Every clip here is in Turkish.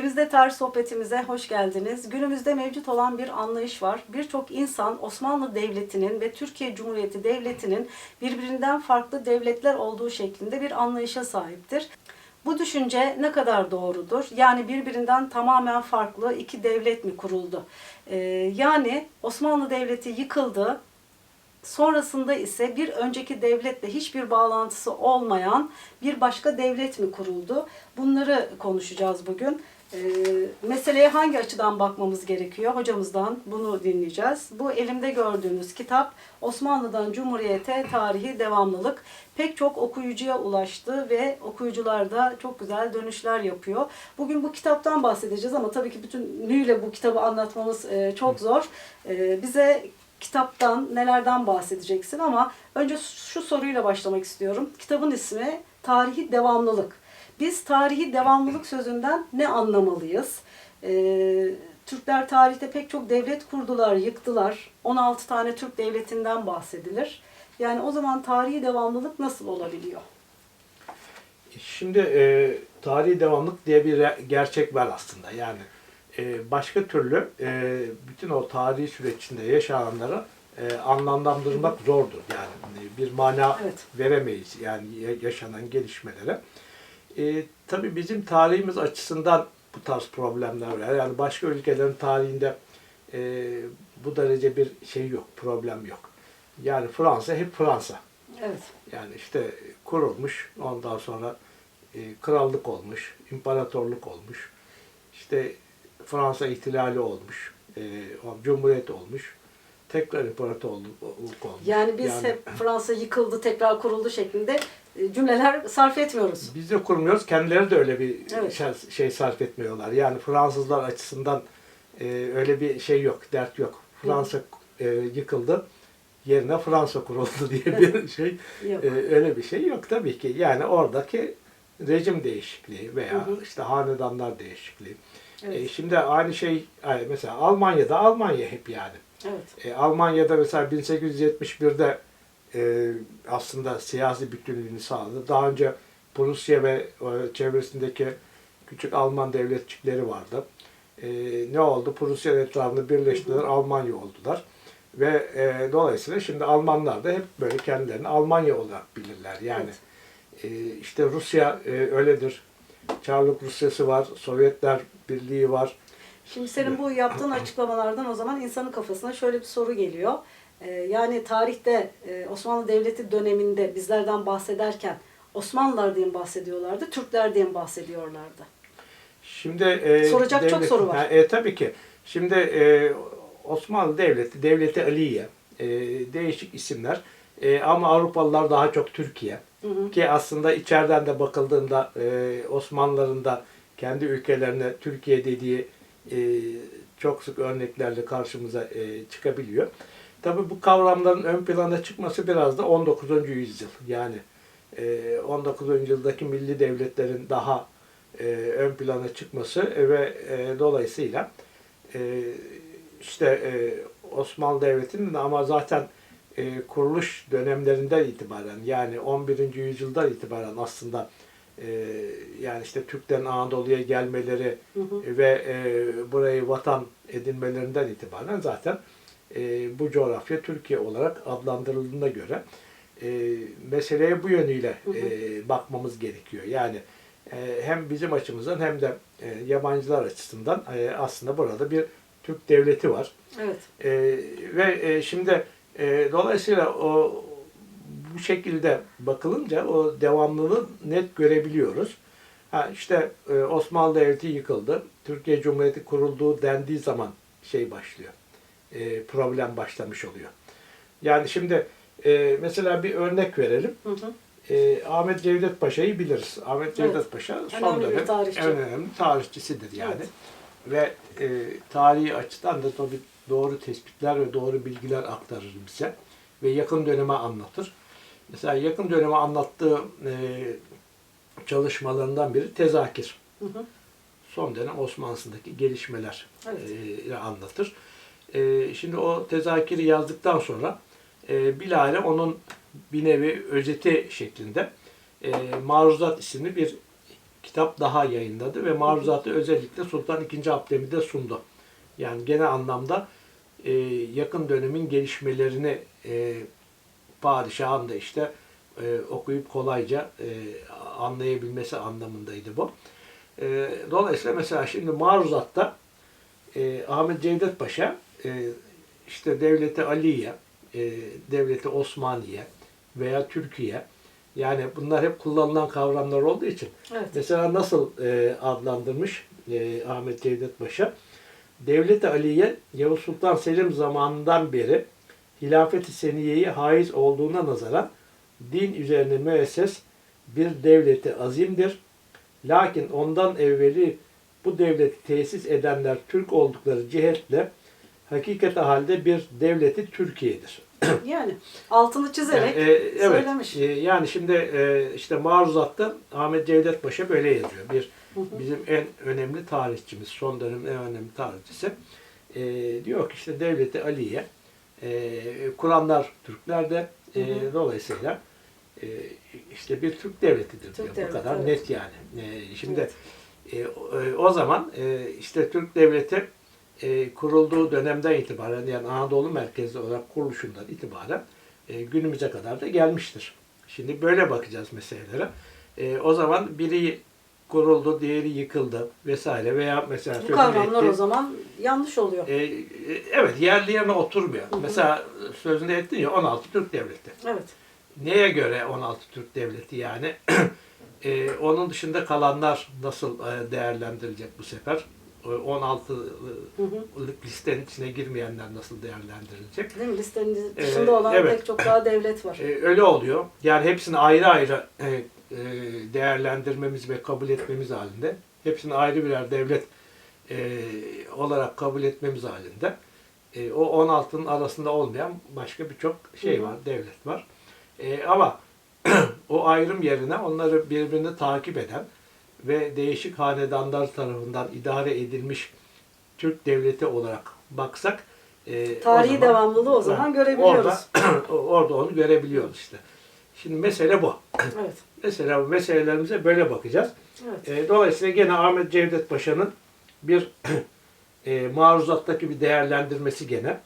Evimizde tarih sohbetimize hoş geldiniz. Günümüzde mevcut olan bir anlayış var. Birçok insan Osmanlı Devleti'nin ve Türkiye Cumhuriyeti Devleti'nin birbirinden farklı devletler olduğu şeklinde bir anlayışa sahiptir. Bu düşünce ne kadar doğrudur? Yani birbirinden tamamen farklı iki devlet mi kuruldu? Ee, yani Osmanlı Devleti yıkıldı, Sonrasında ise bir önceki devletle hiçbir bağlantısı olmayan bir başka devlet mi kuruldu? Bunları konuşacağız bugün. Ee, meseleye hangi açıdan bakmamız gerekiyor? Hocamızdan bunu dinleyeceğiz. Bu elimde gördüğünüz kitap Osmanlı'dan Cumhuriyete Tarihi Devamlılık. Pek çok okuyucuya ulaştı ve okuyucular da çok güzel dönüşler yapıyor. Bugün bu kitaptan bahsedeceğiz ama tabii ki bütünlüğüyle bu kitabı anlatmamız e, çok zor. E, bize kitaptan, nelerden bahsedeceksin ama önce şu soruyla başlamak istiyorum. Kitabın ismi Tarihi Devamlılık. Biz tarihi devamlılık sözünden ne anlamalıyız? Ee, Türkler tarihte pek çok devlet kurdular, yıktılar. 16 tane Türk devletinden bahsedilir. Yani o zaman tarihi devamlılık nasıl olabiliyor? Şimdi e, tarihi devamlık diye bir gerçek var aslında. Yani e, başka türlü e, bütün o tarihi süreç içinde yaşananları e, anlamlandırmak zordur. Yani e, bir mana Evet. veremeyiz yani ya- yaşanan gelişmelere. E, tabii bizim tarihimiz açısından bu tarz problemler var. Yani başka ülkelerin tarihinde e, bu derece bir şey yok, problem yok. Yani Fransa hep Fransa. Evet. Yani işte kurulmuş, ondan sonra e, krallık olmuş, imparatorluk olmuş, işte Fransa ihtilali olmuş, e, cumhuriyet olmuş, tekrar imparatorluk olmuş. Yani biz hep Fransa yıkıldı, tekrar kuruldu şeklinde cümleler sarf etmiyoruz. biz de kurmuyoruz, kendileri de öyle bir Evet. şey, şey sarf etmiyorlar. Yani Fransızlar açısından e, öyle bir şey yok, dert yok. Fransa e, yıkıldı, yerine Fransa kuruldu diye bir şey Yok. Ee, öyle bir şey yok tabii ki. Yani oradaki rejim değişikliği veya Hı hı. işte hanedanlar değişikliği. Evet. Ee, şimdi aynı şey yani mesela Almanya'da Almanya hep yani. Evet. Ee, Almanya'da mesela 1871'de e, aslında siyasi bütünlüğünü sağladı. Daha önce Prusya ve e, çevresindeki küçük Alman devletçikleri vardı. Ee, ne oldu? Prusya etrafında birleştiler, Almanya oldular. Ve e, dolayısıyla şimdi Almanlar da hep böyle kendilerini Almanya olarak bilirler. Yani e, işte Rusya e, öyledir. Çarlık Rusyası var, Sovyetler Birliği var. Şimdi senin bu yaptığın açıklamalardan o zaman insanın kafasına şöyle bir soru geliyor. Ee, yani tarihte e, Osmanlı Devleti döneminde bizlerden bahsederken Osmanlılar diye bahsediyorlardı, Türkler diye bahsediyorlardı? Şimdi e, Soracak çok soru var. Ha, E, tabii ki. Şimdi e, Osmanlı Devleti, Devleti Aliye, e, değişik isimler. E, ama Avrupalılar daha çok Türkiye. Hı hı. Ki aslında içeriden de bakıldığında e, Osmanlıların da kendi ülkelerine Türkiye dediği e, çok sık örneklerle karşımıza e, çıkabiliyor. Tabii bu kavramların ön plana çıkması biraz da 19. yüzyıl. Yani e, 19. yüzyıldaki milli devletlerin daha e, ön plana çıkması ve e, dolayısıyla e, işte e, Osmanlı Devleti'nin de ama zaten e, kuruluş dönemlerinden itibaren yani 11. yüzyıldan itibaren aslında e, yani işte Türklerin Anadolu'ya gelmeleri Hı hı. ve e, burayı vatan edinmelerinden itibaren zaten e, bu coğrafya Türkiye olarak adlandırıldığına göre e, meseleye bu yönüyle e, bakmamız gerekiyor. Yani e, hem bizim açımızdan hem de e, yabancılar açısından e, aslında burada bir Türk devleti var. Evet. E, ve e, şimdi e, dolayısıyla o bu şekilde bakılınca o devamlılığı net görebiliyoruz. Ha işte e, Osmanlı Devleti yıkıldı. Türkiye Cumhuriyeti kurulduğu dendiği zaman şey başlıyor. E, problem başlamış oluyor. Yani şimdi e, mesela bir örnek verelim. Hı hı. E, Ahmet Cevdet Paşa'yı biliriz. Ahmet Cevdet Evet. Paşa son dönem tarihçi. en önemli tarihçisidir yani. Evet. Ve e, tarihi açıdan da tabii doğru tespitler ve doğru bilgiler aktarır bize. Ve yakın döneme anlatır. Mesela yakın döneme anlattığı e, çalışmalarından biri tezakir. Hı hı. Son dönem Osmanlı'sındaki gelişmeler Evet. e, anlatır. E, şimdi o tezakiri yazdıktan sonra e, bilahare onun bir nevi özeti şeklinde e, Maruzat isimli bir kitap daha yayınladı ve maruzatı özellikle Sultan II. Abdülhamid'e sundu. Yani genel anlamda e, yakın dönemin gelişmelerini e, padişahın da işte e, okuyup kolayca e, anlayabilmesi anlamındaydı bu. E, dolayısıyla mesela şimdi maruzatta e, Ahmet Cevdet Paşa e, işte devleti Aliye, e, devleti Osmaniye veya Türkiye yani bunlar hep kullanılan kavramlar olduğu için Evet. mesela nasıl e, adlandırmış e, Ahmet Cevdet Paşa? Devlet-i Aliye Yavuz Sultan Selim zamanından beri hilafet-i seniyeye haiz olduğuna nazaran din üzerine müesses bir devleti azimdir. Lakin ondan evveli bu devleti tesis edenler Türk oldukları cihetle hakikate halde bir devleti Türkiye'dir. Yani altını çizerek Yani, e, evet. söylemiş. E, yani şimdi e, işte maruzatta Ahmet Cevdet Paşa böyle yazıyor. Bir bizim en önemli tarihçimiz, son dönemin en önemli tarihçisi. E, diyor ki işte devleti Aliye, e, Kur'anlar Türklerde, e, Hı hı. dolayısıyla e, işte bir Türk devletidir Türk diyor. Bu devleti, kadar evet. net yani. E, şimdi Evet. e, o- e, o zaman e, işte Türk devleti e, kurulduğu dönemden itibaren yani Anadolu merkezli olarak kuruluşundan itibaren e, günümüze kadar da gelmiştir. Şimdi böyle bakacağız meselelere. E, o zaman biri kuruldu, diğeri yıkıldı vesaire veya mesela Bu kavramlar etti- o zaman yanlış oluyor. e, e, evet yerli yerine oturmuyor. Mesela sözünü ettin ya 16 Türk devleti. Evet. Neye göre 16 Türk devleti yani? E, onun dışında kalanlar nasıl e, değerlendirilecek bu sefer? E, 16'lık listenin içine girmeyenler nasıl değerlendirilecek? Değil mi? Listenin Ee, dışında olan evet. pek çok daha devlet var. E, öyle oluyor. Yani hepsini ayrı ayrı e, e, değerlendirmemiz ve kabul etmemiz halinde, hepsini ayrı birer devlet e, olarak kabul etmemiz halinde, e, o 16'nın arasında olmayan başka birçok şey Hı hı. var, devlet var. E, ama o ayrım yerine onları birbirini takip eden ve değişik hanedanlar tarafından idare edilmiş Türk devleti olarak baksak, e, o Tarihi zaman- devamlılığı o zaman görebiliyoruz. Orada, orada onu görebiliyoruz işte. Şimdi mesele bu. Evet. Mesela bu meselelerimize böyle bakacağız. Evet. E, dolayısıyla gene Ahmet Cevdet Paşa'nın bir e, maruzattaki bir değerlendirmesi gene.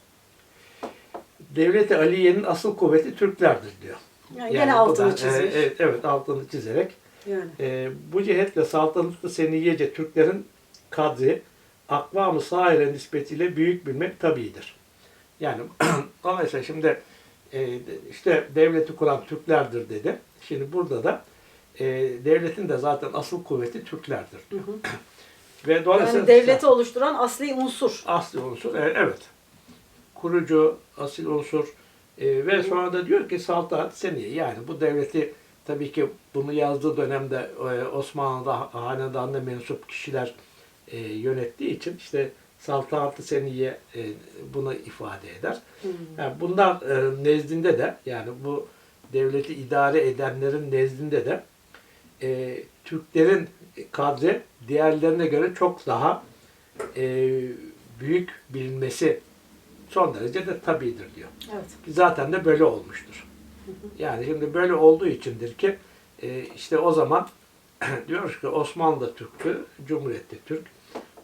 Devleti Aliye'nin asıl kuvveti Türklerdir diyor. Yani, Yani gene altını da, çizmiş. e, evet, evet altını çizerek. Yani. E, bu cihetle saltanatlı seniyece Türklerin kadri akvamı saire nispetiyle büyük bilmek tabidir. Yani dolayısıyla şimdi e, işte devleti kuran Türklerdir dedi. Şimdi burada da e, devletin de zaten asıl kuvveti Türklerdir. Hı hı. Ve dolayısıyla Yani devleti oluşturan asli unsur. asli unsur e, evet. Kurucu, asil unsur e, ve sonra da diyor ki saltanat seniye. Yani bu devleti tabii ki bunu yazdığı dönemde e, Osmanlı'da hanedanına mensup kişiler e, yönettiği için işte saltanatı seniye e, bunu ifade eder. Hı. Yani bunlar nezdinde de yani bu devleti idare edenlerin nezdinde de e, Türklerin kadri diğerlerine göre çok daha e, büyük bilinmesi son derece de tabidir diyor. Evet. Zaten de böyle olmuştur. Yani şimdi böyle olduğu içindir ki e, işte o zaman diyoruz ki Osmanlı da Türktü, Cumhuriyet de Türk.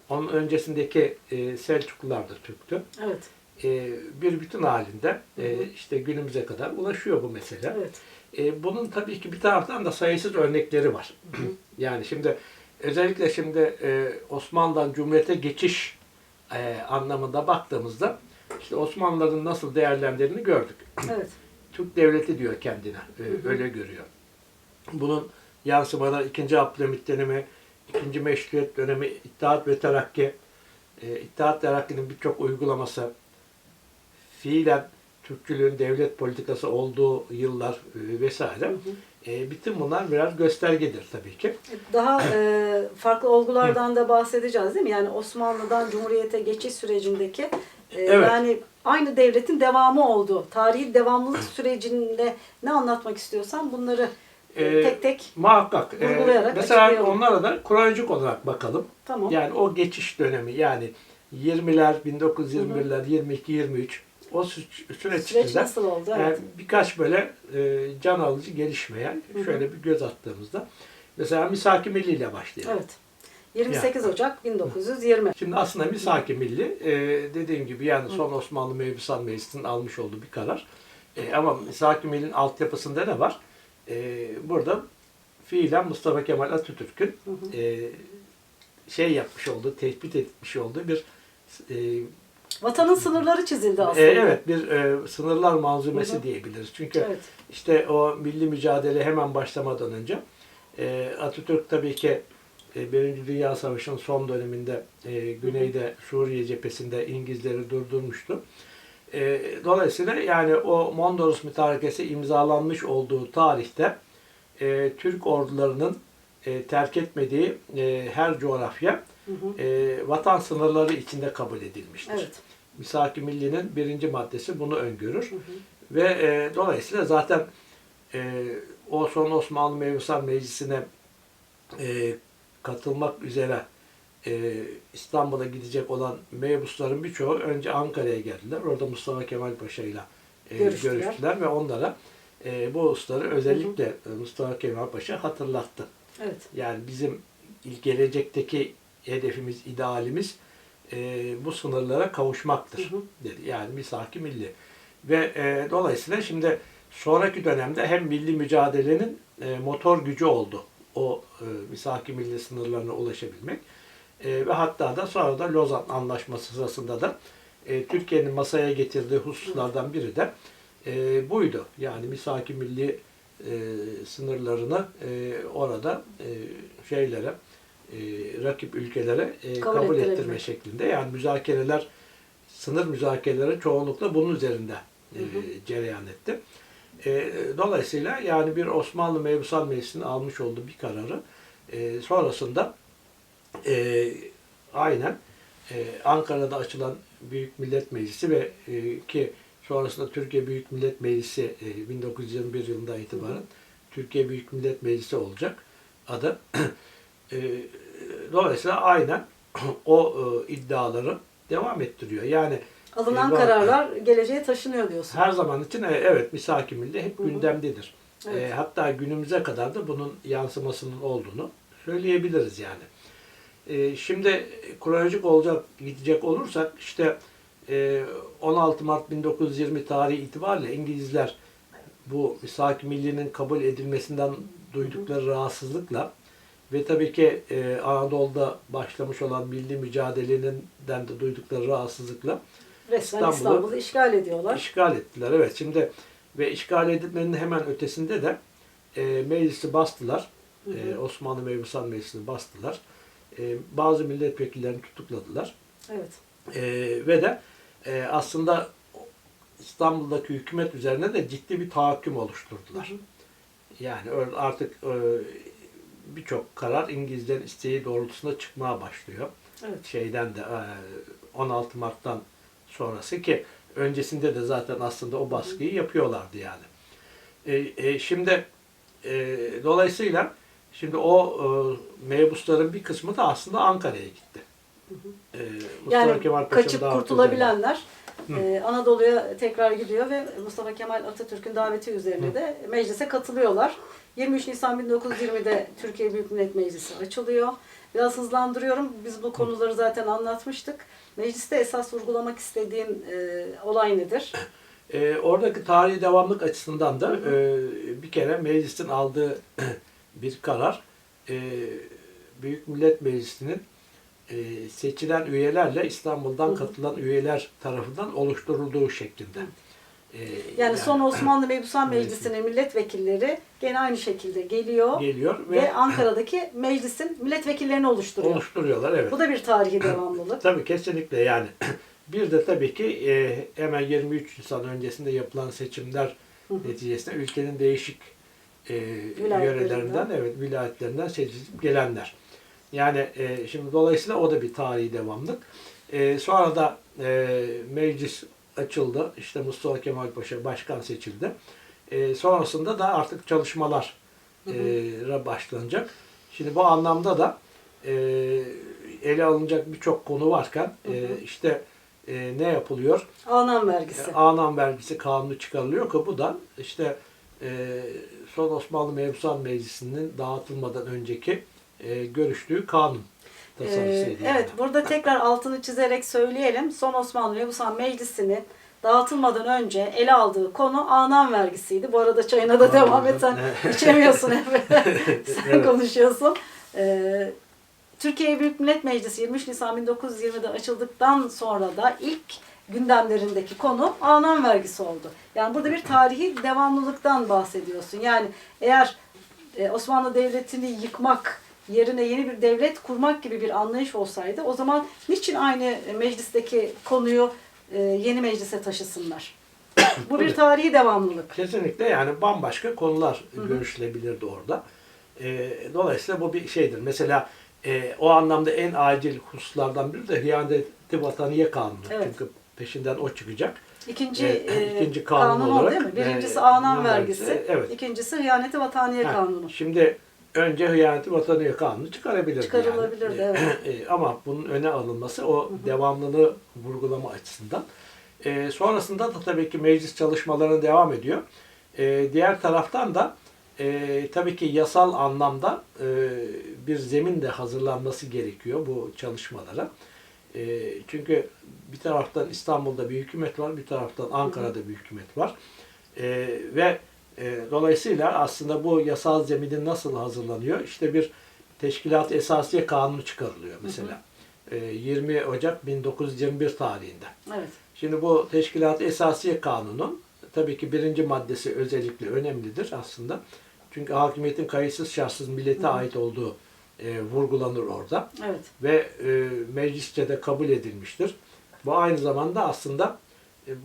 Onun öncesindeki e, Selçuklular da Türktü. Evet. E, bir bütün halinde e, işte günümüze kadar ulaşıyor bu mesele. Evet. E, bunun tabii ki bir taraftan da sayısız örnekleri var. yani şimdi özellikle şimdi e, Osmanlı'dan Cumhuriyet'e geçiş e, anlamında baktığımızda işte Osmanlıların nasıl değerlendirildiğini gördük. Evet. Türk devleti diyor kendine. e, öyle görüyor. Bunun yansımaları 2. Abdülhamit dönemi, 2. Meşruiyet dönemi, İttihat ve Terakki, e, İttihat Terakki'nin birçok uygulaması, fiilen Türkçülüğün devlet politikası olduğu yıllar e, vesaire. Hı hı. E, bütün bunlar birer göstergedir tabii ki. Daha e, farklı olgulardan da bahsedeceğiz değil mi? Yani Osmanlı'dan Cumhuriyet'e geçiş sürecindeki e, Evet. yani aynı devletin devamı oldu. Tarihi devamlılık sürecinde ne anlatmak istiyorsan bunları e, E, tek tek Muhakkak. e, mesela onlara da kronolojik olarak bakalım. tamam. Yani o geçiş dönemi yani 20'ler, 1921'ler, 22, 23 o sü- süreç, Süreç nasıl oldu? yani Evet. birkaç böyle e, can alıcı gelişmeye hı. şöyle bir göz attığımızda Mesela Misaki Milli ile başlayalım. Evet. 28 Ocak 1920. Şimdi aslında Misaki Milli e, dediğim gibi yani son Osmanlı Meclisan Meclisi'nin almış olduğu bir karar. E, ama Misaki Milli'nin altyapısında ne var? E, burada fiilen Mustafa Kemal Atatürk'ün e, şey yapmış olduğu, tespit etmiş olduğu bir e, Vatanın sınırları çizildi e, aslında. evet bir e, sınırlar manzumesi Hı hı. diyebiliriz. Çünkü Evet. işte o milli mücadele hemen başlamadan önce e, Atatürk tabii ki e, Birinci Dünya Savaşı'nın son döneminde e, güneyde Suriye cephesinde İngilizleri durdurmuştu. E, dolayısıyla yani o Mondros Mütarekesi imzalanmış olduğu tarihte e, Türk ordularının e, terk etmediği e, her coğrafya Hı hı. e, vatan sınırları içinde kabul edilmiştir. Evet. Misak-ı Milli'nin birinci maddesi bunu öngörür. Hı hı. Ve e, dolayısıyla zaten e, o son Osmanlı Mevzusan Meclisi'ne e, katılmak üzere e, İstanbul'a gidecek olan mebusların birçoğu önce Ankara'ya geldiler. Orada Mustafa Kemal Paşa ile e, Görüştüler. görüştüler ve onlara e, bu hususları özellikle e, Mustafa Kemal Paşa hatırlattı. Evet. Yani bizim gelecekteki hedefimiz, idealimiz e, bu sınırlara kavuşmaktır Hı hı. dedi. Yani misaki milli. Ve e, dolayısıyla şimdi sonraki dönemde hem milli mücadelenin e, motor gücü oldu. O e, misaki milli sınırlarına ulaşabilmek. E, ve hatta da sonra da Lozan Anlaşması sırasında da e, Türkiye'nin masaya getirdiği hususlardan biri de e, buydu. Yani misaki milli e, sınırlarını e, orada e, şeylere e, rakip ülkelere e, Kabul kabul, ettirme şeklinde. Yani müzakereler sınır müzakereleri çoğunlukla bunun üzerinde e, cereyan etti. E, dolayısıyla yani bir Osmanlı Mevzusan Meclisi'nin almış olduğu bir kararı e, sonrasında e, aynen e, Ankara'da açılan Büyük Millet Meclisi ve e, ki sonrasında Türkiye Büyük Millet Meclisi e, 1921 yılından itibaren Türkiye Büyük Millet Meclisi olacak adı. E, dolayısıyla aynen o e, iddiaları devam ettiriyor. Yani Alınan e, bu- kararlar geleceğe taşınıyor diyorsun. her zaman için e, evet misaki milli hep Hı hı. gündemdedir. Evet. E, hatta günümüze kadar da bunun yansımasının olduğunu söyleyebiliriz yani. E, şimdi kronolojik olacak gidecek olursak işte e, 16 Mart 1920 tarihi itibariyle İngilizler bu misak millinin kabul edilmesinden duydukları rahatsızlıkla ve tabii ki e, Anadolu'da başlamış olan milli mücadelenin de duydukları rahatsızlıkla Resmen İstanbul'u- İstanbul'u işgal ediyorlar. İşgal ettiler evet. Şimdi ve işgal edilmenin hemen ötesinde de e, meclisi bastılar. Hı hı. E, Osmanlı Meclisan Meclisi'ni bastılar. E, bazı milletvekillerini tutukladılar. Evet. E, ve de e, aslında İstanbul'daki hükümet üzerine de ciddi bir tahakküm oluşturdular. Hı hı. Yani artık e, birçok karar İngilizlerin isteği doğrultusunda çıkmaya başlıyor Evet. şeyden de e, 16 Mart'tan sonrası ki öncesinde de zaten aslında o baskıyı yapıyorlardı yani. E, e, şimdi e, dolayısıyla şimdi o e, mebusların bir kısmı da aslında Ankara'ya gitti. E, Mustafa Yani Kemal Paşa'nın kaçıp kurtulabilenler e, Anadolu'ya tekrar gidiyor ve Mustafa Kemal Atatürk'ün daveti üzerine Hı. de meclise katılıyorlar. 23 Nisan 1920'de Türkiye Büyük Millet Meclisi açılıyor. Biraz hızlandırıyorum. Biz bu konuları zaten anlatmıştık. Mecliste esas vurgulamak istediğin e, olay nedir? E, oradaki tarihi devamlık açısından da Hı hı. e, bir kere meclisin aldığı bir karar e, Büyük Millet Meclisi'nin e, seçilen üyelerle İstanbul'dan Hı hı. katılan üyeler tarafından oluşturulduğu şeklinde. E, Yani, son Osmanlı Mebusan Meclisi'nin milletvekilleri gene aynı şekilde geliyor geliyor ve, ve, Ankara'daki meclisin milletvekillerini oluşturuyor. oluşturuyorlar. Evet. Bu da bir tarihi devamlılık. Tabii kesinlikle yani. Bir de tabii ki e, hemen 23 Nisan öncesinde yapılan seçimler Hı hı. neticesinde ülkenin değişik e, yörelerinden, evet vilayetlerinden seçilip gelenler. Yani e, şimdi dolayısıyla o da bir tarihi devamlık. E, sonra da e, meclis açıldı. İşte Mustafa Kemal Paşa başkan seçildi. E, sonrasında da artık çalışmalar Hı hı. e, başlanacak. Şimdi bu anlamda da e, ele alınacak birçok konu varken Hı hı. e, işte e, ne yapılıyor? Alınan vergisi. Anan vergisi kanunu çıkarılıyor ki bu da işte e, son Osmanlı Mebusan Meclisi'nin dağıtılmadan önceki e, görüştüğü kanun Ee, tasarısıydı. yani. evet, burada tekrar altını çizerek söyleyelim. Son Osmanlı Mebusan Meclisi'nin dağıtılmadan önce ele aldığı konu anan vergisiydi. Bu arada çayına da Anan devam et. Sen içemiyorsun hep. Sen Evet. konuşuyorsun. Ee, Türkiye Büyük Millet Meclisi 23 Nisan 1920'de açıldıktan sonra da ilk gündemlerindeki konu anan vergisi oldu. Yani burada bir tarihi devamlılıktan bahsediyorsun. Yani eğer e, Osmanlı Devleti'ni yıkmak yerine yeni bir devlet kurmak gibi bir anlayış olsaydı o zaman niçin aynı meclisteki konuyu e, yeni meclise taşısınlar? Bu bir tarihi devamlılık. Kesinlikle yani bambaşka konular görüşülebilirdi orada. E, dolayısıyla bu bir şeydir. Mesela e, o anlamda en acil hususlardan biri de Hıyaneti Vataniye Kanunu. Evet. Çünkü peşinden o çıkacak. İkinci, E, ikinci kanun kanun, olarak, değil mi? Birincisi e, anan vergisi, vergisi, evet. ikincisi hıyaneti vataniye Ha, kanunu. Şimdi önce Hıyaneti Vataniye Kanunu çıkarabilirdi Çıkarılabilirdi, yani. evet. E, ama bunun öne alınması o devamlılığı vurgulama açısından. E, sonrasında da tabii ki meclis çalışmalarına devam ediyor. E, diğer taraftan da e, tabii ki yasal anlamda e, bir zemin de hazırlanması gerekiyor bu çalışmalara. E, çünkü bir taraftan İstanbul'da bir hükümet var, bir taraftan Ankara'da bir hükümet var. E, ve dolayısıyla aslında bu yasal zeminin nasıl hazırlanıyor? İşte bir teşkilat esasiye kanunu çıkarılıyor mesela. E, 20 Ocak 1921 tarihinde. Evet. Şimdi bu teşkilat esasiye kanunun tabii ki birinci maddesi özellikle önemlidir aslında. Çünkü hakimiyetin kayıtsız şartsız millete ait olduğu e, vurgulanır orada Evet. ve e, meclisçe de kabul edilmiştir. Bu aynı zamanda aslında e,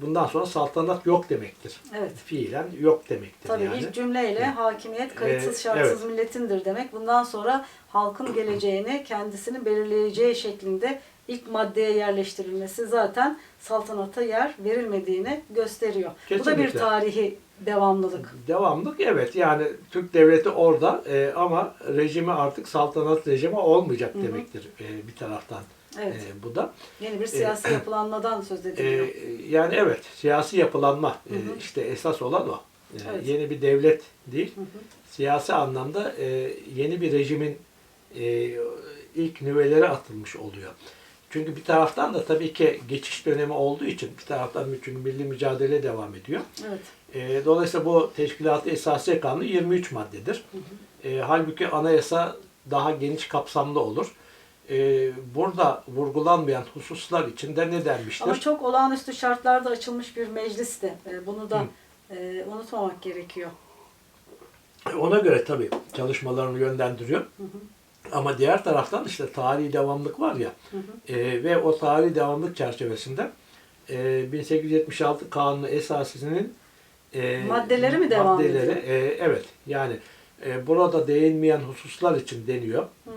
bundan sonra saltanat yok demektir. Evet. Fiilen yok demektir Tabii yani. ilk cümleyle hakimiyet kayıtsız şartsız evet. milletindir demek. Bundan sonra halkın geleceğini kendisini belirleyeceği şeklinde ilk maddeye yerleştirilmesi zaten saltanata yer verilmediğini gösteriyor. Bu da bir Kesinlikle. tarihi devamlılık. Devamlık evet yani Türk devleti orada e, ama rejimi artık saltanat rejimi olmayacak Hı hı. demektir e, bir taraftan Evet. e, bu da. Yeni bir siyasi yapılanmadan söz E, ediliyor. yani evet siyasi yapılanma e, Hı hı. işte esas olan o. E, Evet. Yeni bir devlet değil Hı hı. siyasi anlamda e, yeni bir rejimin e, ilk nüveleri atılmış oluyor. Çünkü bir taraftan da tabii ki geçiş dönemi olduğu için bir taraftan çünkü milli mücadele devam ediyor. Evet. E, dolayısıyla bu Teşkilat-ı Esasiye Kanunu 23 maddedir. E, halbuki anayasa daha geniş kapsamlı olur. E, burada vurgulanmayan hususlar içinde ne denmiştir? Ama çok olağanüstü şartlarda açılmış bir meclisti. Ee, Bunu da Hı. e, unutmamak gerekiyor. Ona göre tabii çalışmalarını yönlendiriyor. Ama diğer taraftan işte tarihi devamlık var ya e, ve o tarihi devamlık çerçevesinde e, 1876 Kanunu esasının e, Maddeleri mi devam maddeleri, ediyor? e, evet yani e, burada değinmeyen hususlar için deniyor. Hmm.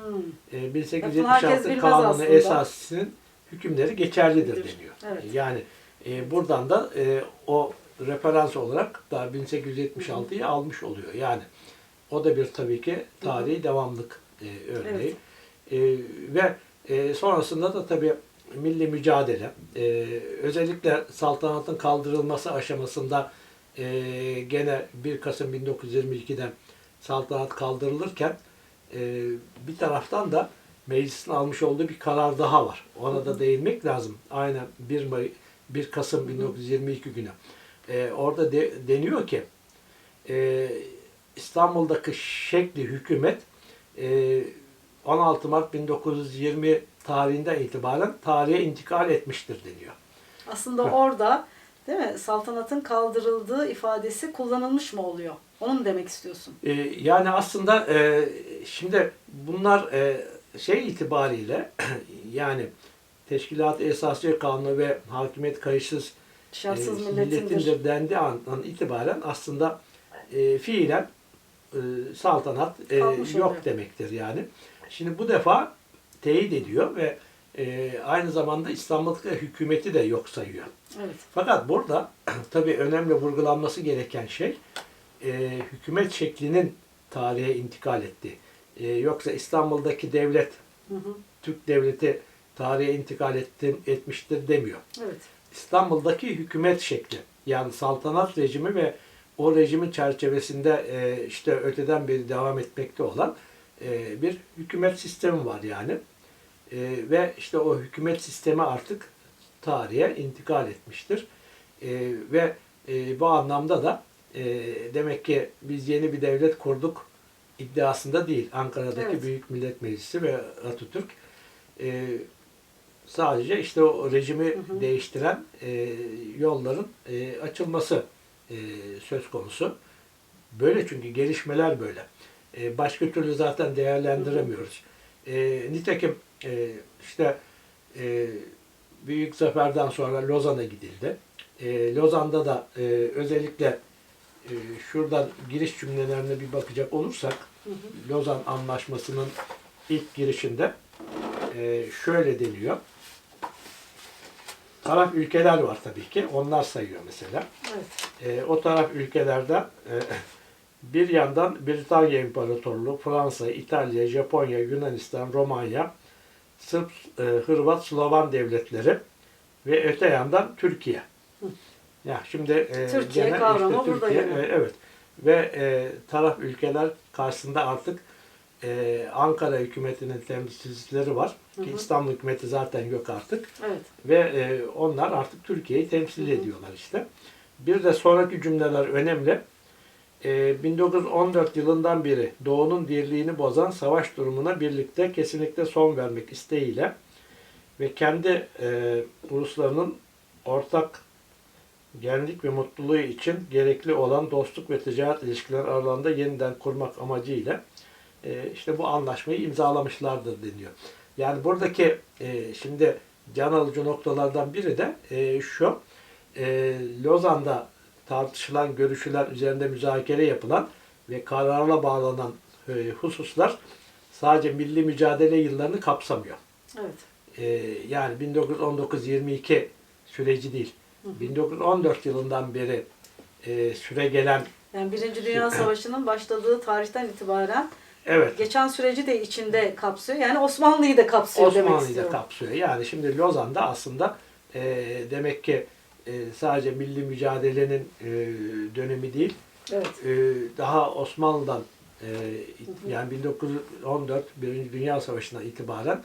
E, Lafını herkes 1876 bilmez Kanunu esasının hükümleri geçerlidir Bilir. deniyor. Evet. Yani e, buradan da e, o referans olarak da 1876'yı almış oluyor. Yani o da bir tabii ki tarihi devamlık e, örneği. E, ve e, sonrasında da tabii milli mücadele, e, özellikle saltanatın kaldırılması aşamasında e, gene 1 Kasım 1922'de saltanat kaldırılırken e, bir taraftan da meclisin almış olduğu bir karar daha var. Ona da değinmek lazım. Aynen 1 May 1 Kasım 1922 günü. E, orada de- deniyor ki e, İstanbul'daki şekli hükümet e, 16 Mart 1920 tarihinden itibaren tarihe intikal etmiştir deniyor. Aslında orada değil mi saltanatın kaldırıldığı ifadesi kullanılmış mı oluyor? Onu mu demek istiyorsun? E, yani aslında e, şimdi bunlar e, şey itibariyle yani Teşkilat-ı Esasiye Kanunu ve Hakimiyet Kayıtsız Şartsız e, milletindir. milletindir dendiği andan itibaren aslında e, fiilen e, saltanat e, yok oluyor. demektir yani. Şimdi bu defa teyit ediyor ve e, aynı zamanda İstanbul'daki hükümeti de yok sayıyor. Evet. Fakat burada tabii önemli vurgulanması gereken şey e, hükümet şeklinin tarihe intikal etti. E, yoksa İstanbul'daki devlet, Hı hı. Türk devleti tarihe intikal etti, etmiştir demiyor. Evet. İstanbul'daki hükümet şekli yani saltanat rejimi ve o rejimin çerçevesinde e, işte öteden beri devam etmekte olan e, bir hükümet sistemi var yani. E, ve işte o hükümet sistemi artık tarihe intikal etmiştir. E, ve e, bu anlamda da e, demek ki biz yeni bir devlet kurduk iddiasında değil. Ankara'daki Evet. Büyük Millet Meclisi ve Atatürk e, sadece işte o rejimi hı. değiştiren e, yolların e, açılması e, söz konusu. Böyle çünkü gelişmeler böyle. E, başka türlü zaten değerlendiremiyoruz. E, nitekim e, işte e, Büyük Zafer'den sonra Lozan'a gidildi. E, Lozan'da da e, özellikle e, şuradan giriş cümlelerine bir bakacak olursak Lozan Anlaşması'nın ilk girişinde e, şöyle deniyor. Taraf ülkeler var tabii ki. Onlar sayıyor mesela. Evet. E, o taraf ülkelerden e, bir yandan Britanya İmparatorluğu, Fransa, İtalya, Japonya, Yunanistan, Romanya, Sırp, e, Hırvat, Slovan devletleri ve öte yandan Türkiye. Ya şimdi e, Türkiye gene kavramı burada Türkiye, yani. e, evet. Ve e, taraf ülkeler karşısında artık e, Ankara hükümetinin temsilcileri var. Hı Ki hı. İstanbul hükümeti zaten yok artık. Evet. Ve e, onlar artık Türkiye'yi temsil ediyorlar işte. Bir de sonraki cümleler önemli. E, 1914 yılından beri Doğu'nun dirliğini bozan savaş durumuna birlikte kesinlikle son vermek isteğiyle ve kendi e, uluslarının ortak genlik ve mutluluğu için gerekli olan dostluk ve ticaret ilişkileri aralarında yeniden kurmak amacıyla e, işte bu anlaşmayı imzalamışlardır deniyor. Yani buradaki e, şimdi can alıcı noktalardan biri de e, şu. E, Lozan'da tartışılan, görüşülen, üzerinde müzakere yapılan ve kararla bağlanan e, hususlar sadece milli mücadele yıllarını kapsamıyor. Evet. E, yani 1919-22 süreci değil. 1914 yılından beri e, süre gelen Yani Birinci Dünya Savaşı'nın başladığı tarihten itibaren evet geçen süreci de içinde kapsıyor. Yani Osmanlı'yı da kapsıyor demek Osmanlı'yı da istiyorum. kapsıyor. Yani şimdi Lozan'da aslında e, demek ki e, sadece milli mücadelenin e, dönemi değil, Evet. e, daha Osmanlı'dan e, yani 1914 Birinci Dünya Savaşı'na itibaren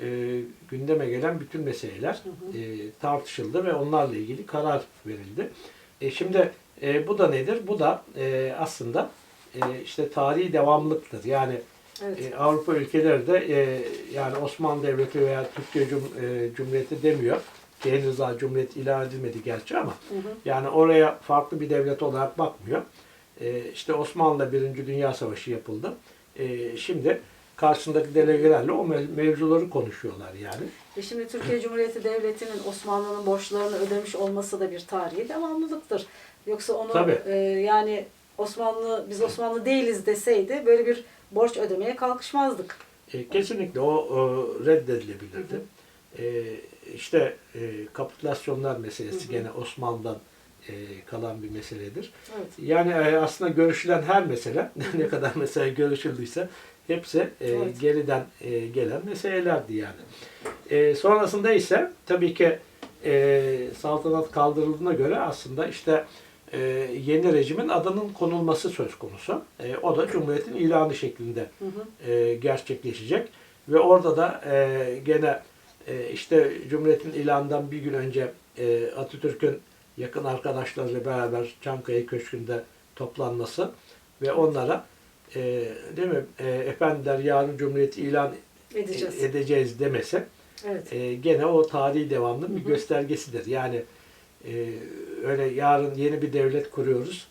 e, gündeme gelen bütün meseleler e, tartışıldı ve onlarla ilgili karar verildi. E, şimdi e, bu da nedir? Bu da e, aslında e, işte tarihi devamlıktır. Yani Evet. e, Avrupa ülkeleri de e, yani Osmanlı Devleti veya Türkiye Cum- e, Cumhuriyeti demiyor. Ki henüz daha Cumhuriyet ilan edilmedi gerçi ama Hı hı. yani oraya farklı bir devlet olarak bakmıyor. E, işte Osmanlı'da Birinci Dünya Savaşı yapıldı. E, şimdi karşısındaki delegelerle o mev- mevzuları konuşuyorlar yani. Ve şimdi Türkiye Cumhuriyeti Devleti'nin Osmanlı'nın borçlarını ödemiş olması da bir tarihi devamlılıktır. Yoksa onu Tabii. e, yani Osmanlı biz Osmanlı değiliz deseydi böyle bir borç ödemeye kalkışmazdık. E, kesinlikle o, o reddedilebilirdi. E, işte e, kapitülasyonlar meselesi gene Osmanlı'dan e, kalan bir meseledir. Evet. Yani e, aslında görüşülen her mesele, ne kadar mesele görüşüldüyse hepsi e, Evet. geriden e, gelen meselelerdi yani. E, sonrasında ise tabii ki e, saltanat kaldırıldığına göre aslında işte e, yeni rejimin adının konulması söz konusu. E, o da Cumhuriyet'in ilanı şeklinde Hı hı. e, gerçekleşecek. Ve orada da e, gene e, işte Cumhuriyet'in ilanından bir gün önce e, Atatürk'ün yakın arkadaşlarıyla beraber Çankaya Köşkü'nde toplanması ve onlara e, değil mi e, efendiler yarın Cumhuriyet'i ilan Edeceğiz. edeceğiz demesi Evet. e, gene o tarihi devamlılığın bir Hı hı. göstergesidir. Yani e, öyle yarın yeni bir devlet kuruyoruz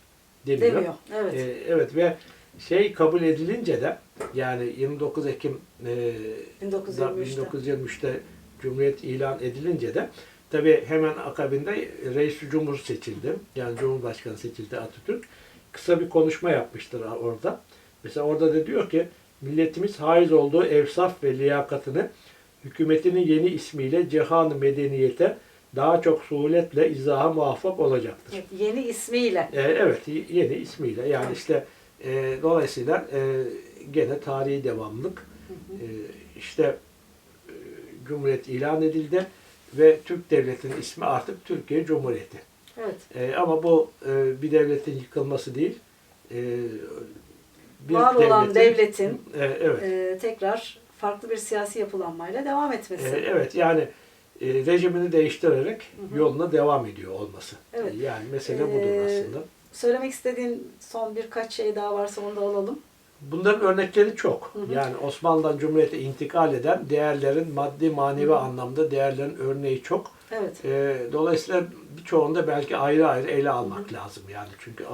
demiyor. Demiyor. Evet. E, evet ve şey kabul edilince de yani 29 Ekim e, 1923'te. 1923'te Cumhuriyet ilan edilince de tabi hemen akabinde Reis Cumhur seçildi. Yani Cumhurbaşkanı seçildi Atatürk. Kısa bir konuşma yapmıştır orada. Mesela orada da diyor ki milletimiz haiz olduğu evsaf ve liyakatını hükümetinin yeni ismiyle cihan medeniyete daha çok suhuletle izaha muvaffak olacaktır. Evet, Yeni ismiyle. E, evet, yeni ismiyle. Yani Evet. işte e, dolayısıyla e, gene tarihi devamlık. E, işte e, Cumhuriyet ilan edildi ve Türk Devleti'nin ismi artık Türkiye Cumhuriyeti. Evet. E, ama bu e, bir devletin yıkılması değil. E, bir Var olan devletin E, evet. e, tekrar farklı bir siyasi yapılanmayla devam etmesi. E, evet yani e, rejimini değiştirerek yoluna devam ediyor olması. Evet. Yani mesele budur aslında. Söylemek istediğin son birkaç şey daha varsa onu da alalım. Bunların örnekleri çok. Hı hı. Yani Osmanlı'dan Cumhuriyet'e intikal eden değerlerin maddi manevi anlamda değerlerin örneği çok. Evet. E, dolayısıyla birçoğunda belki ayrı ayrı ele almak lazım yani. Çünkü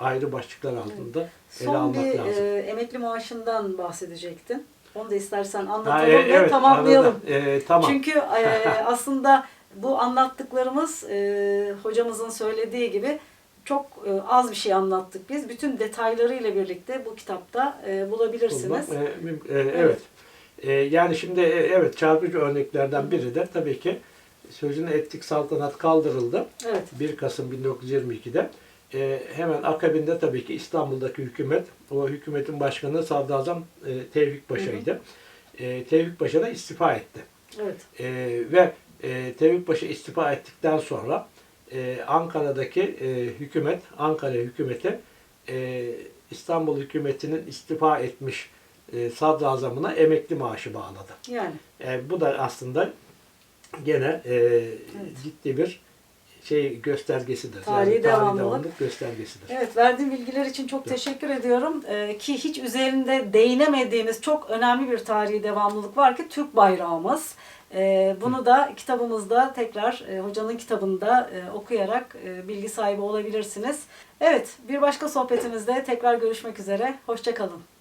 ayrı başlıklar altında ele Son almak bir lazım. e, emekli maaşından bahsedecektin. Onu da istersen Ha, anlatalım e, ve tamamlayalım. arada. E, tamam. Çünkü e, aslında bu anlattıklarımız e, hocamızın söylediği gibi çok e, az bir şey anlattık biz. Bütün detaylarıyla birlikte bu kitapta e, bulabilirsiniz. Bulmak, e, e, evet. E, yani şimdi e, evet çarpıcı örneklerden biri de tabii ki sözünü ettik saltanat kaldırıldı. Evet. 1 Kasım 1922'de. E, hemen akabinde tabii ki İstanbul'daki hükümet, o hükümetin başkanı Sadrazam e, Tevfik Paşa'ydı. E, Tevfik Paşa da istifa etti. Evet. E, ve e, Tevfik Paşa istifa ettikten sonra e, Ankara'daki e, hükümet, Ankara hükümeti e, İstanbul hükümetinin istifa etmiş e, sadrazamına emekli maaşı bağladı. Yani E, bu da aslında gene e, ciddi bir şey göstergesidir. Tarihi devamlılık. göstergesidir. Evet, verdiğin bilgiler için çok teşekkür ediyorum. Ee, ki hiç üzerinde değinemediğimiz çok önemli bir tarihi devamlılık var ki Türk bayrağımız. Ee, bunu da kitabımızda tekrar e, hocanın kitabında e, okuyarak e, bilgi sahibi olabilirsiniz. Evet, bir başka sohbetimizde tekrar görüşmek üzere. Hoşçakalın.